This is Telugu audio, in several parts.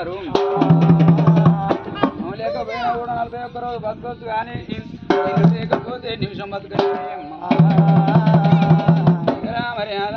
చేస్తున్నారు లేకపోయినా కూడా నలభై ఒక్క రోజు బతకొచ్చు కానీ లేకపోతే నిమిషం బతకరా మర్యాద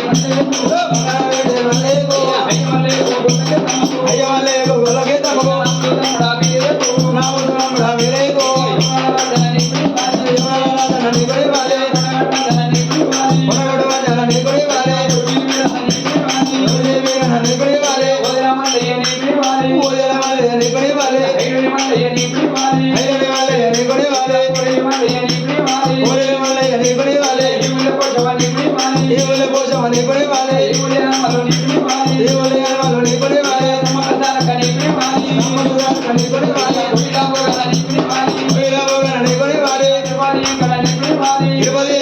తిరుపతి